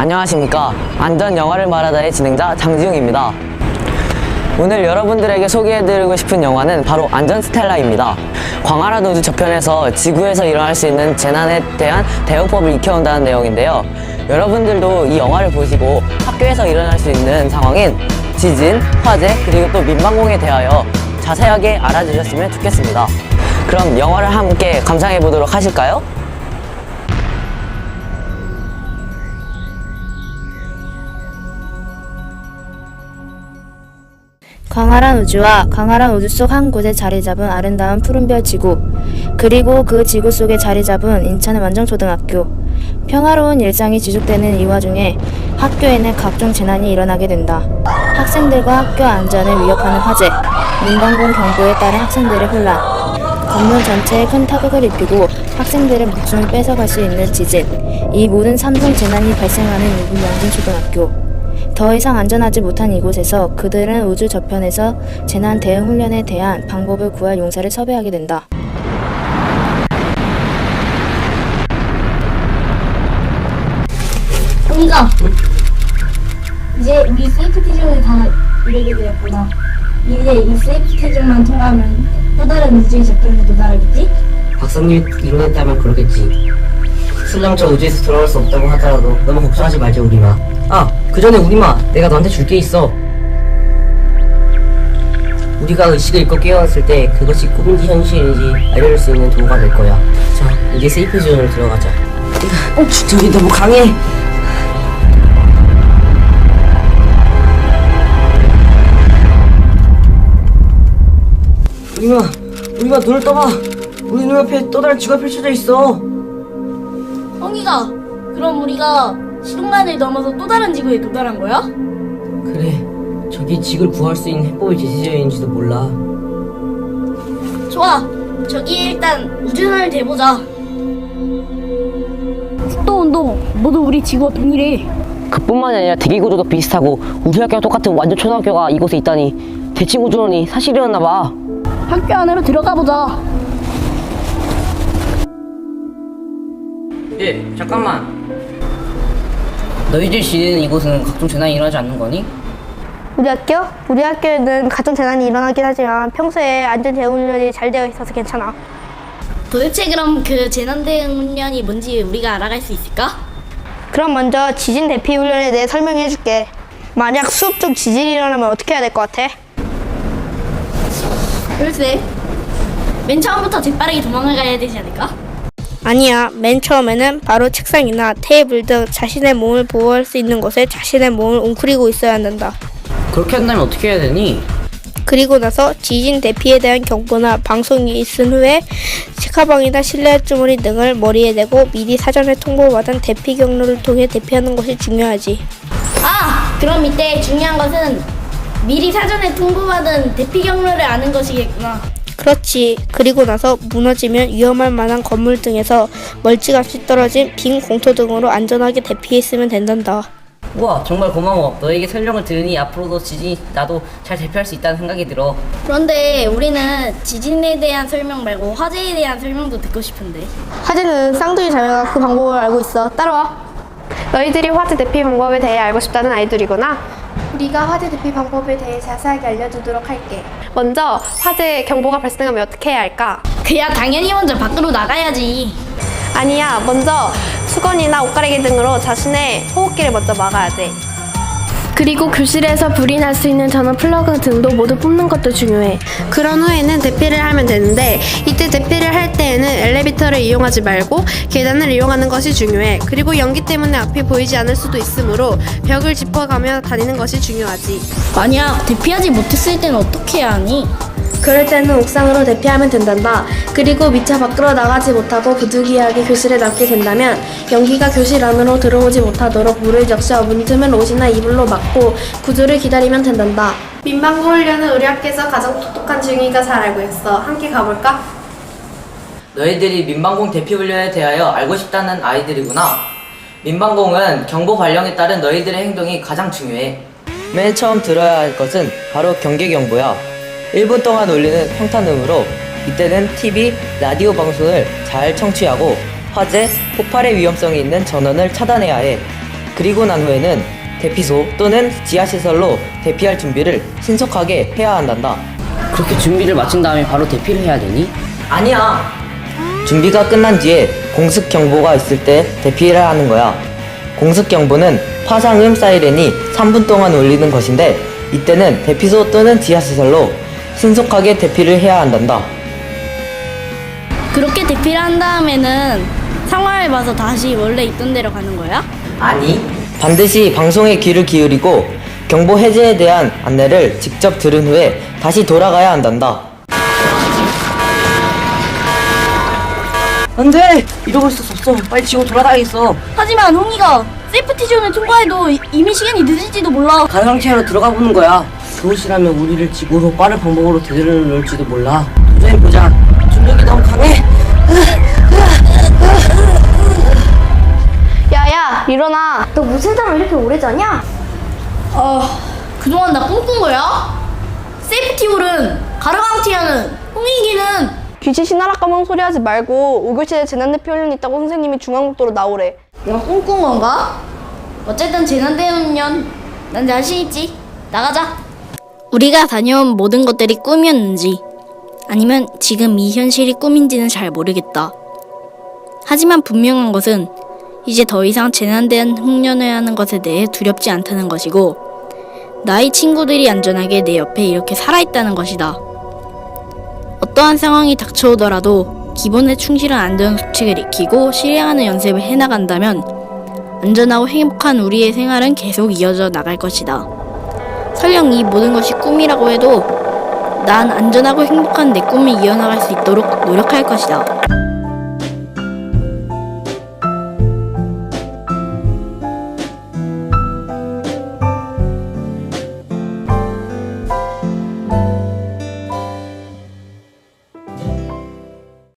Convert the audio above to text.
안녕하십니까. 안전 영화를 말하다의 진행자 장지웅입니다. 오늘 여러분들에게 소개해드리고 싶은 영화는 바로 안전 스텔라입니다. 광활한 우주 저편에서 지구에서 일어날 수 있는 재난에 대한 대응법을 익혀온다는 내용인데요. 여러분들도 이 영화를 보시고 학교에서 일어날 수 있는 상황인 지진, 화재, 그리고 또 민방공에 대하여 자세하게 알아주셨으면 좋겠습니다. 그럼 영화를 함께 감상해 보도록 하실까요? 광활한 우주와 광활한 우주 속 한 곳에 자리 잡은 아름다운 푸른별 지구, 그리고 그 지구 속에 자리 잡은 인천의 완정초등학교. 평화로운 일상이 지속되는 이 와중에 학교에는 각종 재난이 일어나게 된다. 학생들과 학교 안전을 위협하는 화재, 민방공 경보에 따른 학생들의 혼란, 건물 전체에 큰 타격을 입히고 학생들의 목숨을 뺏어갈 수 있는 지진, 이 모든 삼중 재난이 발생하는 이곳 양진초등학교. 더 이상 안전하지 못한 이곳에서 그들은 우주 저편에서 재난 대응 훈련에 대한 방법을 구할 용사를 섭외하게 된다. 우리가 이제 우리 세이프 테스트를 다 이루게 되었구나. 이제 이 세이프 테스트만 통과하면 또 다른 우주의 접근에 도달하겠지? 박사님 이론했다면 그러겠지. 슬랑저 우주에서 돌아올 수 없다고 하더라도 너무 걱정하지 말자 우리마. 아, 그 전에 우리마, 내가 너한테 줄 게 있어. 우리가 의식을 잃고 깨어났을 때 그것이 꿈인지 현실인지 알려줄 수 있는 도구가 될 거야. 자, 이제 세이프 존으로 들어가자. 어, 저기 너무 강해. 우리마, 우리마 눈을 떠봐. 우리 눈앞에 또 다른 지구가 펼쳐져 있어. 엉이가 그럼 우리가 시공간을 넘어서 또 다른 지구에 도달한 거야? 그래, 저기 지구를 구할 수 있는 해법이 제시되어 있는지도 몰라. 좋아. 저기 일단 우주선을 대보자. 속도 운동 모두 우리 지구와 동일해. 그뿐만이 아니라 대기 구조도 비슷하고 우주학교와 똑같은 완전 초등학교가 이곳에 있다니 대칭 우주론이 사실이었나 봐. 학교 안으로 들어가 보자. 예, 잠깐만. 너희들 지내는 이곳은 각종 재난이 일어나지 않는 거니? 우리 학교? 우리 학교에는 가정 재난이 일어나긴 하지만 평소에 안전 대응 훈련이 잘 되어 있어서 괜찮아. 도대체 그럼 그 재난 대응 훈련이 뭔지 우리가 알아갈 수 있을까? 그럼 먼저 지진 대피 훈련에 대해 설명해 줄게. 만약 수업 중 지진이 일어나면 어떻게 해야 될 것 같아? 글쎄. 맨 처음부터 재빠르게 도망가야 되지 않을까? 아니야. 맨 처음에는 바로 책상이나 테이블 등 자신의 몸을 보호할 수 있는 곳에 자신의 몸을 웅크리고 있어야 한단다. 그렇게 한다면 어떻게 해야 되니? 그리고 나서 지진 대피에 대한 경보나 방송이 있은 후에 책가방이나 실내 주머니 등을 머리에 대고 미리 사전에 통보받은 대피 경로를 통해 대피하는 것이 중요하지. 아! 그럼 이때 중요한 것은 미리 사전에 통보받은 대피 경로를 아는 것이겠구나. 그렇지. 그리고 나서 무너지면 위험할 만한 건물 등에서 멀찌감치 떨어진 빈 공터 등으로 안전하게 대피했으면 된단다. 우와, 정말 고마워. 너에게 설명을 들으니 앞으로도 지진이 나도 잘 대피할 수 있다는 생각이 들어. 그런데 우리는 지진에 대한 설명 말고 화재에 대한 설명도 듣고 싶은데. 화재는 쌍둥이 자매가 그 방법을 알고 있어. 따라와. 너희들이 화재 대피 방법에 대해 알고 싶다는 아이들이구나. 우리가 화재 대피 방법에 대해 자세하게 알려주도록 할게. 먼저 화재 경보가 발생하면 어떻게 해야 할까? 그야 당연히 먼저 밖으로 나가야지. 아니야, 먼저 수건이나 옷가리개 등으로 자신의 호흡기를 먼저 막아야 돼. 그리고 교실에서 불이 날 수 있는 전원 플러그 등도 모두 뽑는 것도 중요해. 그런 후에는 대피를 하면 되는데 이때 대피를 할 때에는 엘리베이터를 이용하지 말고 계단을 이용하는 것이 중요해. 그리고 연기 때문에 앞이 보이지 않을 수도 있으므로 벽을 짚어가며 다니는 것이 중요하지. 만약 대피하지 못했을 때는 어떻게 해야 하니? 그럴 때는 옥상으로 대피하면 된단다. 그리고 미처 밖으로 나가지 못하고 부득이하게 교실에 남게 된다면 연기가 교실 안으로 들어오지 못하도록 물을 적셔 문틈을 옷이나 이불로 막고 구조를 기다리면 된단다. 민방구 훈련은 우리 학교에서 가장 똑똑한 중이가 잘 알고 있어. 함께 가볼까? 너희들이 민방공 대피 훈련에 대하여 알고 싶다는 아이들이구나. 민방공은 경보 발령에 따른 너희들의 행동이 가장 중요해. 맨 처음 들어야 할 것은 바로 경계 경보야. 1분 동안 울리는 평탄음으로 이때는 TV, 라디오 방송을 잘 청취하고 화재, 폭발의 위험성이 있는 전원을 차단해야 해. 그리고 난 후에는 대피소 또는 지하시설로 대피할 준비를 신속하게 해야 한단다. 그렇게 준비를 마친 다음에 바로 대피를 해야 되니? 아니야. 준비가 끝난 뒤에 공습 경보가 있을 때 대피를 하는 거야. 공습 경보는 파상음 사이렌이 3분 동안 울리는 것인데 이때는 대피소 또는 지하시설로 신속하게 대피를 해야 한단다. 그렇게 대피를 한 다음에는 상황을 봐서 다시 원래 있던 데로 가는 거야? 아니, 반드시 방송에 귀를 기울이고 경보 해제에 대한 안내를 직접 들은 후에 다시 돌아가야 한단다. 안 돼! 이러고 있을 수 없어. 빨리 지구 돌아다니겠어. 하지만 홍이가 세이프티 존을 통과해도 이- 이미 시간이 늦을지도 몰라. 가상체로 들어가 보는 거야. 그곳이라면 우리를 지구로 빠른 방법으로 되돌려 놓을지도 몰라. 도전해보자. 중력이 너무 강해. 야야 일어나. 너 무슨 잠을 이렇게 오래 자냐? 아, 그동안 나 꿈꾼 거야? 세이프티 홀은 가르강티아는 홍익이는 귀신 신나락가만 소리 하지 말고 5교시에 재난대피 훈련 있다고 선생님이 중앙국도로 나오래. 내가 꿈꾼 건가? 어쨌든 재난대응년 난 자신 있지. 나가자. 우리가 다녀온 모든 것들이 꿈이었는지 아니면 지금 이 현실이 꿈인지는 잘 모르겠다. 하지만 분명한 것은 이제 더 이상 재난대응 흉년을 하는 것에 대해 두렵지 않다는 것이고 나의 친구들이 안전하게 내 옆에 이렇게 살아있다는 것이다. 어떠한 상황이 닥쳐오더라도 기본에 충실한 안전 수칙을 익히고 실행하는 연습을 해나간다면 안전하고 행복한 우리의 생활은 계속 이어져 나갈 것이다. 설령 이 모든 것이 꿈이라고 해도 난 안전하고 행복한 내 꿈을 이어나갈 수 있도록 노력할 것이다.